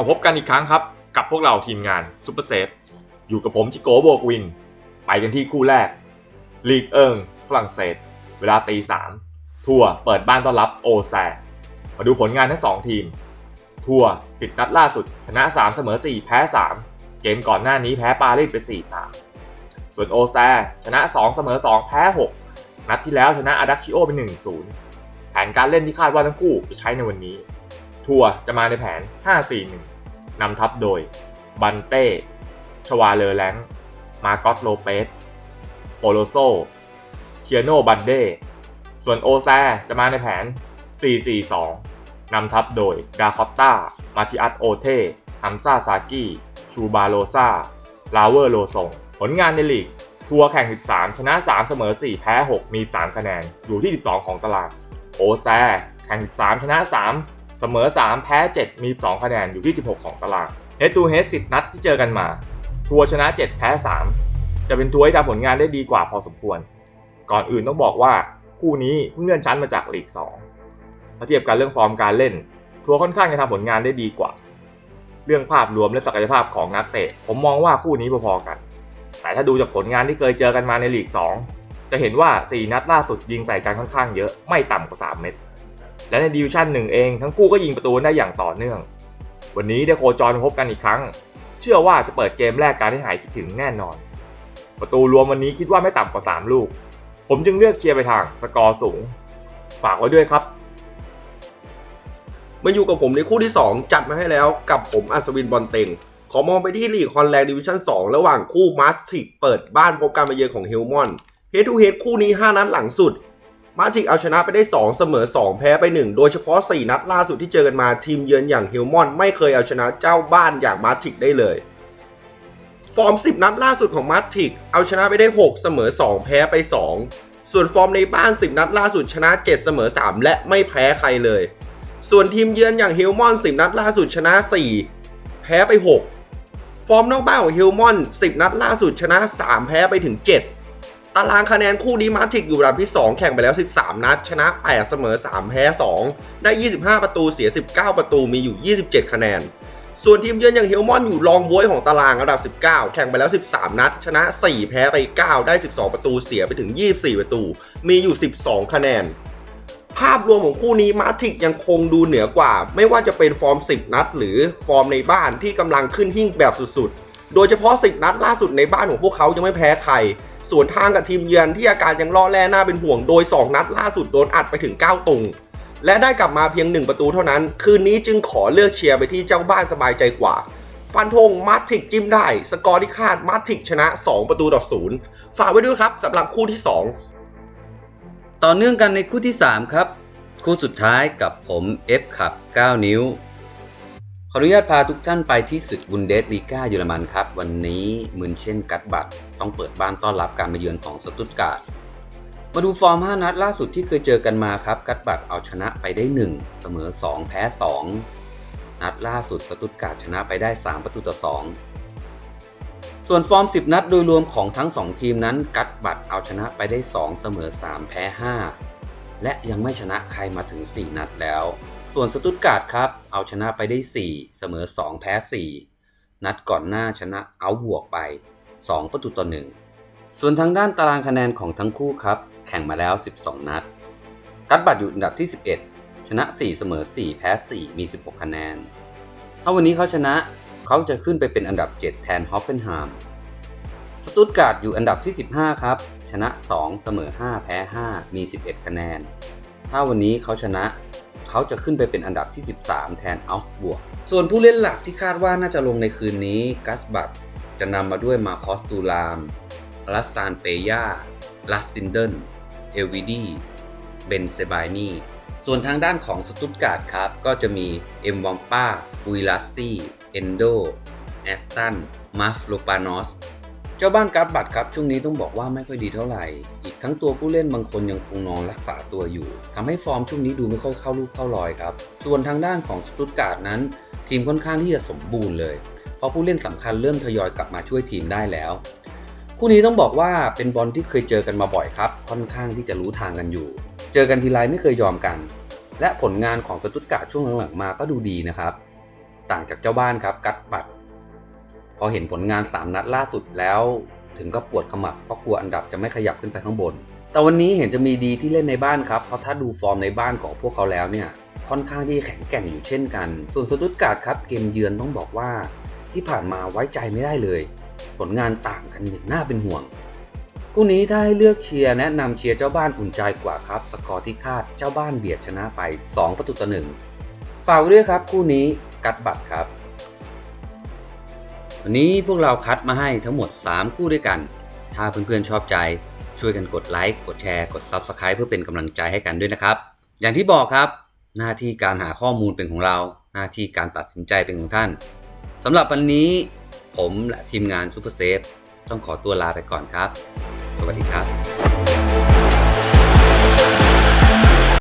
มาพบกันอีกครั้งครับ กับพวกเราทีมงานซูเปอร์เซฟอยู่กับผมจิโกโบกวิน ไปกันที่คู่แรก ลีกเอิงฝรั่งเศส เวลาตีสามทัวร์เปิดบ้านต้อนรับโอแซ มาดูผลงานทั้ง 2 ทีม ทัวร์10 นัดล่าสุด ชนะ 3 เสมอ 4 แพ้ 3 เกมก่อนหน้านี้แพ้ปารีสไป 4-3 ส่วนโอแซ ชนะ 2 เสมอ 2 แพ้ 6 นัดที่แล้วชนะอาดักชิโอไป1-0 แผนการเล่นที่คาดว่าทั้งคู่จะใช้ในวันนี้ ทัวร์จะมาในแผน 5-4-1 นำทัพโดย บันเต้ ชวาเลอแลงมาโกอตโลเปสโปโลโซเทียโนบันเดส่วนโอแซจะมาในแผน 4-4-2 นำทัพโดย ดาคอตตามาติอัสโอเทฮัมซาซากิชูบาโลซาลาเวอร์โลซงผลงานในลีก ทัวร์แข่ง 13 ชนะ 3 เสมอ 4 แพ้ 6 มี 3 คะแนน อยู่ที่ 12 ของตาราง โอแซ แข่ง 13 ชนะ 3 เสมอ 3 แพ้ 7 มี 2 คะแนนอยู่ที่ 16 ของตารางเฮดทูเฮด10 นัดที่เจอกันมา ทัวร์ชนะ 7 แพ้ 3 จะเป็นทัวร์ที่ทำผลงานได้ดีกว่าพอสมควร ก่อนอื่นต้องบอกว่าคู่นี้เพิ่งเลื่อนชั้นมาจากลีก2ถ้าเทียบกันเรื่องฟอร์มการเล่น ทัวร์ค่อนข้างจะทำผลงานได้ดีกว่า เรื่องภาพรวมและศักยภาพของนักเตะ ผมมองว่าคู่นี้พอๆกัน แต่ถ้าดูจากผลงานที่เคยเจอกันมาในลีก2จะเห็นว่า 4 นัดล่าสุดยิงใส่กันค่อนข้างเยอะไม่ต่ำกว่า 3 เม็ด และในดิวิชั่นหนึ่งเองทั้งคู่ก็ยิงประตูได้อย่างต่อเนื่อง วันนี้ได้โคจรพบกันอีกครั้ง เชื่อว่าจะเปิดเกมแรกการให้หายคิดถึงแน่นอน ประตูรวมวันนี้คิดว่าไม่ต่ำกว่า 3 ลูก ผมจึงเลือกเคลียร์ไปทางสกอร์สูง ฝากไว้ด้วยครับมาอยู่กับผมในคู่ที่ 2 จัดมาให้แล้วกับผมอัศวินบอลเต็ง ขอมองไปที่ลีกคอนแลนดิวิชั่น 2 ระหว่างคู่มาร์ติกเปิดบ้านพบการมาเยือนของเฮลมอนเฮดทูเฮดคู่นี้ 5 นัดหลังสุด มาร์ติกเอาชนะไปได้ 2 เสมอ 2 แพ้ไป 1 โดยเฉพาะ 4 นัดล่าสุดที่เจอกันมาทีมเยือนอย่างเฮลมอน ไม่เคยเอาชนะเจ้าบ้านอย่างมาร์ติกได้เลย ฟอร์ม 10 นัดล่าสุดของมาร์ติกเอาชนะไปได้ 6 เสมอ 2 แพ้ไป 2 ส่วนฟอร์มในบ้าน 10 นัดล่าสุดชนะ 7 เสมอ 3 และไม่แพ้ใครเลย ส่วนทีมเยือนอย่างเฮลมอน 10 นัดล่าสุดชนะ 4 แพ้ไป 6 ฟอร์มนอกบ้านของเฮลมอน 10 นัดล่าสุดชนะ 3 แพ้ไปถึง 7 ตารางคะแนนคู่นี้มาติกอยู่อันดับที่ 2 แข่งไปแล้ว 13 นัด ชนะ 8 เสมอ 3 แพ้ 2 ได้ 25 ประตูเสีย 19 ประตูมีอยู่ 27 คะแนน ส่วนทีมเยือนอย่างเฮลมอนอยู่รองบวยของตารางอันดับ 19 แข่งไปแล้ว 13 นัด ชนะ 4 แพ้ไป 9 ได้ 12 ประตูเสียไปถึง 24 ประตู มีอยู่ 12 คะแนน ภาพรวมของคู่นี้มาติกยังคงดูเหนือกว่า ไม่ว่าจะเป็นฟอร์ม 10 นัด หรือฟอร์มในบ้านที่กำลังขึ้นหิ่งแบบสุดๆ โดยเฉพาะ10นัดล่าสุดในบ้านของพวกเขายังไม่แพ้ใครส่วนทางกับทีมเยือนที่อาการยังล่อแร่น่าเป็นห่วงโดย 2 นัดล่าสุดโดนอัดไปถึง 9 ตุง และได้กลับมาเพียง 1 ประตูเท่านั้น คืนนี้จึงขอเลือกเชียร์ไปที่เจ้าบ้านสบายใจกว่า ฟันธงมาติกจิ้มได้ สกอร์ที่คาดมาติกชนะ 2 ประตูต่อศูนย์ฝากไว้ด้วยครับสำหรับคู่ที่ 2 ต่อเนื่องกันในคู่ที่ 3 ครับ คู่สุดท้ายกับผม F ขับ 9 นิ้ว ขออนุญาตพาทุกท่านไปที่ศึกบุนเดสลีกาเยอรมันครับ วันนี้มืนเช่นกัดบัตต้องเปิดบ้านต้อนรับการมาเยือนของสตุตการ์ดมาดูฟอร์ม 5 นัดล่าสุดที่เคยเจอกันมาครับ กัดบัตเอาชนะไปได้ 1 เสมอ 2 แพ้ 2 นัดล่าสุดสตุตการ์ดชนะไปได้ 3 ประตูต่อ 2 ส่วนฟอร์ม 10 นัดโดยรวมของทั้ง 2 ทีมนั้น กัดบัตเอาชนะไปได้ 2 เสมอ 3 แพ้ 5 และยังไม่ชนะใครมาถึง 4 นัดแล้ว ส่วนสตุตการ์ดครับ เอาชนะไปได้ 4 เสมอ 2 แพ้ 4 นัดก่อนหน้าชนะเอาบวกไป 2 ประตูต่อ 1 ส่วนทางด้านตารางคะแนนของทั้งคู่ครับ แข่งมาแล้ว 12 นัด กัดบัตอยู่อันดับที่ 11 ชนะ 4 เสมอ 4 แพ้ 4 มี 16 คะแนน ถ้าวันนี้เขาชนะเขาจะขึ้นไปเป็นอันดับ 7 แทนฮอฟเฟนไฮม์สตุตการ์ดอยู่อันดับที่ 15 ครับ ชนะ 2 เสมอ 5 แพ้ 5 มี 11 คะแนน ถ้าวันนี้เขาชนะ เขาจะขึ้นไปเป็นอันดับที่ 13 แทนอัลส์บวก ส่วนผู้เล่นหลักที่คาดว่าน่าจะลงในคืนนี้กัสบัตจะนำมาด้วยมาคอสตูลามลัสซานเปยาลัสซินเดนเอลวีดีเบนเซบายนีส่วนทางด้านของสตุตการ์ดครับ ก็จะมีเอ็มวอมป้าปุยลัสซี่เอนโดแอสตันมาฟโลปานอส เจ้าบ้านการ์ดบัตรครับ ช่วงนี้ต้องบอกว่าไม่ค่อยดีเท่าไหร่ อีกทั้งตัวผู้เล่นบางคนยังคงนอนรักษาตัวอยู่ทำให้ฟอร์มช่วงนี้ดูไม่ค่อยเข้าลูกเข้ารอยครับ ส่วนทางด้านของสตุตการ์ดนั้น ทีมค่อนข้างที่จะสมบูรณ์เลย เพราะผู้เล่นสำคัญเริ่มทยอยกลับมาช่วยทีมได้แล้ว คู่นี้ต้องบอกว่าเป็นบอลที่เคยเจอกันมาบ่อยครับ ค่อนข้างที่จะรู้ทางกันอยู่ เจอกันทีไรไม่เคยยอมกัน และผลงานของสตุตการ์ดช่วงหลังๆมาก็ดูดีนะครับ ต่างจากเจ้าบ้านครับกัดบัตร พอเห็นผลงาน 3 นัดล่าสุดแล้ว ถึงก็ปวดขมับเพราะกลัวอันดับจะไม่ขยับขึ้นไปข้างบน แต่วันนี้เห็นจะมีดีที่เล่นในบ้านครับ เพราะถ้าดูฟอร์มในบ้านของพวกเขาแล้วเนี่ย ค่อนข้างที่แข็งแกร่งอยู่เช่นกัน ส่วนสตุตการ์ดครับเกมเยือนต้องบอกว่าที่ผ่านมาไว้ใจไม่ได้เลย ผลงานต่างกันอย่างน่าเป็นห่วงคู่นี้ถ้าให้เลือกเชียร์แนะนำเชียร์เจ้าบ้านอุ่นใจกว่าครับ สกอร์ที่คาดเจ้าบ้านเบียดชนะไป 2 ประตูต่อหนึ่งฝากไว้ด้วยครับคู่นี้กัดบัตรครับ วันนี้พวกเราคัดมาให้ทั้งหมด 3 คู่ด้วยกัน ถ้าเพื่อนๆชอบใจช่วยกันกดไลค์ กดแชร์ กด Subscribe เพื่อเป็นกำลังใจให้กันด้วยนะครับ อย่างที่บอกครับ หน้าที่การหาข้อมูลเป็นของเรา หน้าที่การตัดสินใจเป็นของท่านสำหรับวันนี้ ผมและทีมงาน Super Safe ต้องขอตัวลาไปก่อนครับ สวัสดีครับ